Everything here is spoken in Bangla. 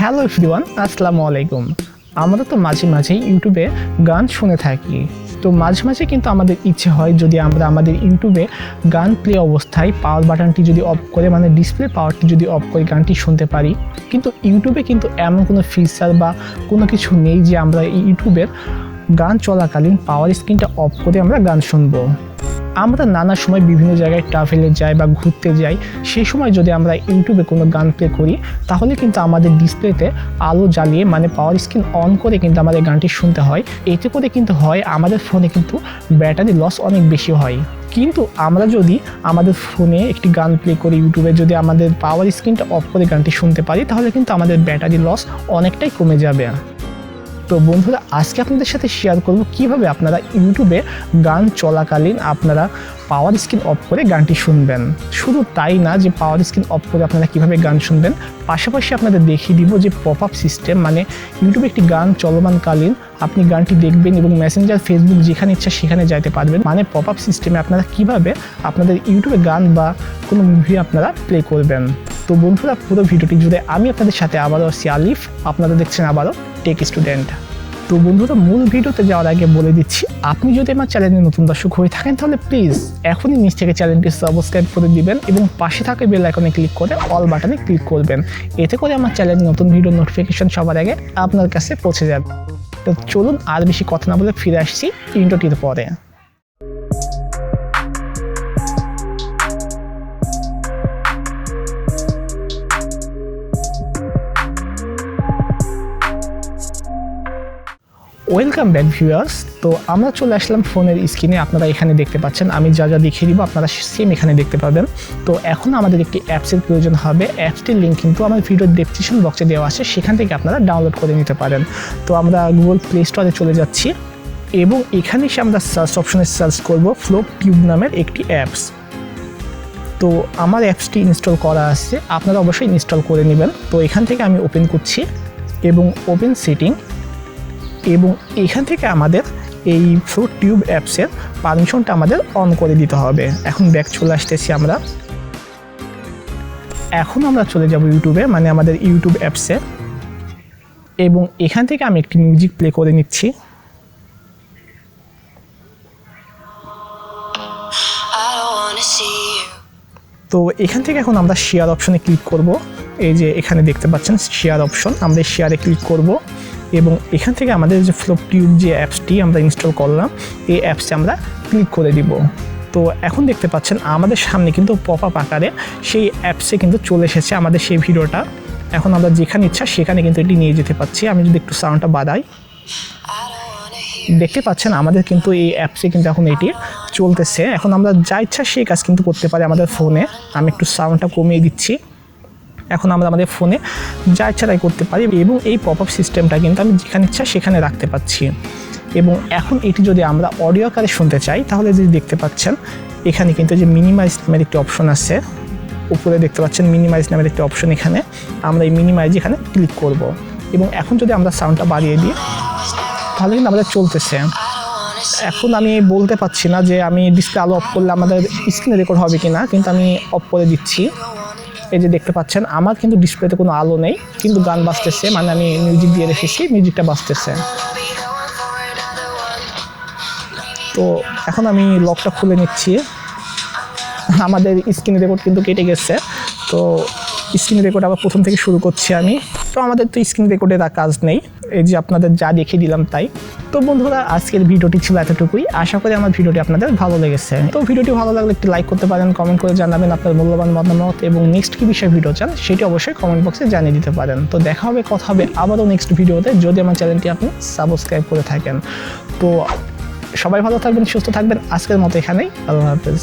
হ্যালো এভরিওয়ান, আসসালামু আলাইকুম। আমরা তো মাঝে মাঝে ইউটিউবে গান শুনে থাকি। তো মাঝে মাঝে কিন্তু আমাদের ইচ্ছে হয় যদি আমরা আমাদের ইউটিউবে গান প্লে অবস্থায় পাওয়ার বাটনটি যদি অফ করে মানে ডিসপ্লে পাওয়ারটি যদি অফ করে গানটি শুনতে পারি। কিন্তু ইউটিউবে কিন্তু এমন কোনো ফিচার বা কোনো কিছু নেই যে আমরা ইউটিউবের গান চলাকালীন পাওয়ার স্ক্রিনটা অফ করে আমরা গান শুনব। আমরা নানা সময় বিভিন্ন জায়গায় ট্রাভেলে যাই বা ঘুরতে যাই, সেই সময় যদি আমরা ইউটিউবে কোনো গান প্লে করি, তাহলে কিন্তু আমাদের ডিসপ্লেতে আলো জ্বালিয়ে মানে পাওয়ার স্ক্রিন অন করে কিন্তু আমাদের গানটি শুনতে হয়। এতে করে কিন্তু হয়, আমাদের ফোনে কিন্তু ব্যাটারি লস অনেক বেশি হয়। কিন্তু আমরা যদি আমাদের ফোনে একটি গান প্লে করি, ইউটিউবে যদি আমাদের পাওয়ার স্ক্রিনটা অফ করে গানটি শুনতে পারি, তাহলে কিন্তু আমাদের ব্যাটারি লস অনেকটাই কমে যাবে। তো বন্ধুরা, আজকে আপনাদের সাথে শেয়ার করব কীভাবে আপনারা ইউটিউবে গান চলাকালীন আপনারা পাওয়ার স্ক্রিন অফ করে গানটি শুনবেন। শুধু তাই না যে পাওয়ার স্ক্রিন অফ করে আপনারা কীভাবে গান শুনবেন, পাশাপাশি আপনাদের দেখিয়ে দিব যে পপ আপ সিস্টেম মানে ইউটিউবে একটি গান চলমানকালীন আপনি গানটি দেখবেন এবং মেসেঞ্জার ফেসবুক যেখানে ইচ্ছা সেখানে যাইতে পারবেন। মানে পপ আপ সিস্টেমে আপনারা কীভাবে আপনাদের ইউটিউবে গান বা কোনো মুভি আপনারা প্লে করবেন। তো বন্ধুরা, পুরো ভিডিওটি জুড়ে আমি আপনাদের সাথে আবারও আছি আলিফ। আপনারা দেখছেন আবারও টেক স্টুডেন্ট তো বন্ধুরা, মূল ভিডিওতে যাওয়ার আগে বলে দিচ্ছি, আপনি যদি আমার চ্যানেলে নতুন দর্শক হয়ে থাকেন, তাহলে প্লিজ এখনই নিচ থেকে চ্যানেলটি সাবস্ক্রাইব করে দিবেন এবং পাশে থাকা বেল আইকনে ক্লিক করে অল বাটনে ক্লিক করবেন। এতে করে আমার চ্যানেলের নতুন ভিডিও নোটিফিকেশন সবার আগে আপনার কাছে পৌঁছে যাবে। তো চলুন আর বেশি কথা না বলে ফিরে আসছি ইন্টোটির পরে। ওয়েলকাম ব্যাক ভিউয়ার্স তো আমরা চলে আসলাম ফোনের স্ক্রিনে। আপনারা এখানে দেখতে পাচ্ছেন, আমি যা যা দেখিয়ে দিব, আপনারা সেম এখানে দেখতে পাবেন। তো এখন আমাদের একটি অ্যাপসের প্রয়োজন হবে। অ্যাপসটির লিঙ্ক কিন্তু আমার ভিডিও ডেসক্রিপশন বক্সে দেওয়া আছে। সেখান থেকে আপনারা ডাউনলোড করে নিতে পারেন। তো আমরা গুগল প্লে স্টোরে চলে যাচ্ছি এবং এখানে এসে আমরা সার্চ অপশনে সার্চ করব ফ্লোপ টিউব নামের একটি অ্যাপস তো আমার অ্যাপসটি ইনস্টল করা আছে। আপনারা অবশ্যই ইনস্টল করে নেবেন। তো এখান থেকে আমি ওপেন করছি এবং ওপেন সেটিং এবং এখান থেকে আমাদের এই ফ্রুট টিউব অ্যাপসের পারমিশনটা আমাদের অন করে দিতে হবে। এখন ব্যাক চলে আসতেছি আমরা। এখন আমরা চলে যাব ইউটিউবে মানে আমাদের ইউটিউব অ্যাপসে এবং এখান থেকে আমি একটি মিউজিক প্লে করে নিচ্ছি. তো এখান থেকে এখন আমরা শেয়ার অপশনে ক্লিক করব। এই যে এখানে দেখতে পাচ্ছেন শেয়ার অপশন আমরা শেয়ারে ক্লিক করব এবং এখান থেকে আমাদের যে ফ্লোপ টিউব যে অ্যাপসটি আমরা ইনস্টল করলাম, এই অ্যাপসে আমরা ক্লিক করে দিব। তো এখন দেখতে পাচ্ছেন আমাদের সামনে কিন্তু পপ আপ আকারে সেই অ্যাপসে কিন্তু চলে এসেছে আমাদের সেই ভিডিওটা। এখন আমরা যেখানে ইচ্ছা সেখানে কিন্তু এটি নিয়ে যেতে পারছি। আমি যদি একটু সাউন্ডটা বাড়াই. দেখতে পাচ্ছেন আমাদের কিন্তু এই অ্যাপসে কিন্তু এখন এটি চলতেছে। এখন আমরা যা ইচ্ছা সেই কাজ কিন্তু করতে পারি আমাদের ফোনে আমি একটু সাউন্ডটা কমিয়ে দিচ্ছি। এখন আমরা আমাদের ফোনে যা ইচ্ছা তাই করতে পারি এবং এই পপ আপ সিস্টেমটা কিন্তু আমি যেখানে ইচ্ছা সেখানে রাখতে পাচ্ছি এবং এখন এটি যদি আমরা অডিও আকারে শুনতে চাই, তাহলে যদি দেখতে পাচ্ছেন, এখানে কিন্তু যে মিনিমাইজ নামের একটি অপশন আছে। উপরে দেখতে পাচ্ছেন মিনিমাইজ নামের একটি অপশন এখানে। আমরা এই মিনিমাইজ এখানে ক্লিক করব। এবং এখন যদি আমরা সাউন্ডটা বাড়িয়ে দিই, তাহলে কিন্তু আমাদের চলতেছে. এখন আমি বলতে পারছি না যে আমি ডিসপ্লে আলো অফ করলে আমাদের স্ক্রিনে রেকর্ড হবে কি না কিন্তু আমি অফ করে দিচ্ছি। এই যে দেখতে পাচ্ছেন, আমার কিন্তু ডিসপ্লেতে কোনো আলো নেই, কিন্তু গান বাজতেছে মানে আমি মিউজিক দিয়ে রেখেছি মিউজিকটা বাজতেছে. তো এখন আমি লকটা খুলে নিচ্ছি আমাদের স্ক্রিন রেকর্ড কিন্তু কেটে গেছে, তো স্ক্রিন রেকর্ড আবার প্রথম থেকে শুরু করছি আমি তো আমাদের তো স্ক্রিন রেকর্ডের তার কাজ নেই। এই যে আপনাদের যা দেখিয়ে দিলাম তাই। তো বন্ধুরা, আজকের ভিডিওটি ছিল এতটুকুই। আশা করি আমার ভিডিওটি আপনাদের ভালো লেগেছে। তো ভিডিওটি ভালো লাগলে একটি লাইক করতে পারেন কমেন্ট করে জানাবেন আপনার মূল্যবান মতামত এবং নেক্সট কী বিষয়ে ভিডিও চান, সেটি অবশ্যই কমেন্ট বক্সে জানিয়ে দিতে পারেন। তো দেখা হবে, কথা হবে আবারও নেক্সট ভিডিওতে যদি আমার চ্যানেলটি আপনি সাবস্ক্রাইব করে থাকেন। তো সবাই ভালো থাকবেন, সুস্থ থাকবেন। আজকের মতো এখানেই। আল্লাহ হাফেজ।